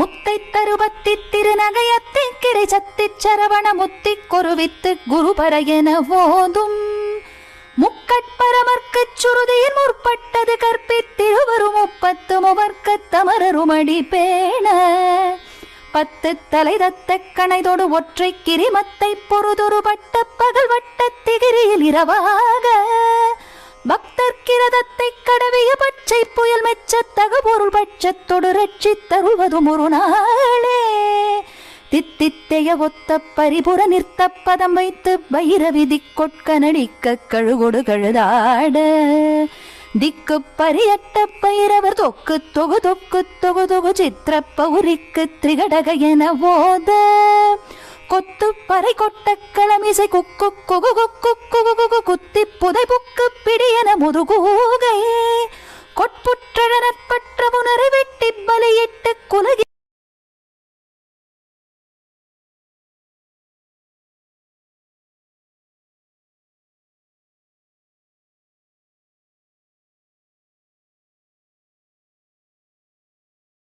முத்தை தருபத்தி திருநகையத்தி கிடை சத்தி சரவண முத்தி கொருவித்து குருபர என ஓதும். முக்கட்பரமர்க்கு சுருதியின் முற்பட்டது கற்பித்திருவரும் முப்பத்து முவர்க்க தமரருமடி பேண. பத்து தலை தத்த கணைதோடு ஒற்றை கிரிமத்தை பொறுதுருபட்ட பகல் வட்ட திகிரியில் இரவாக. பக்தர்கிரதத்தை கடவிய பச்சை புயல் மெச்ச பொருள் பட்சத்தொடு ரட்சித் தருவதும் ஒரு நாளே. தித்தித்தைய ஒத்த பரிபுற நிறுத்த பதம் வைத்து வைரவி திக்கொட்க நடிக்க கழுகொடு கழுதாட. திக்கு பரியட்ட பைரவர் தொக்கு தொகு தொக்கு தொகு தொகு சித்திர பௌரிக்கு திரிகடக என ஓத. கொத்து பறை கொட்ட களமிசை குக்கு குகு குக்கு குகு குகு குத்தி புதை புக்கு பிடியன முதுகூகை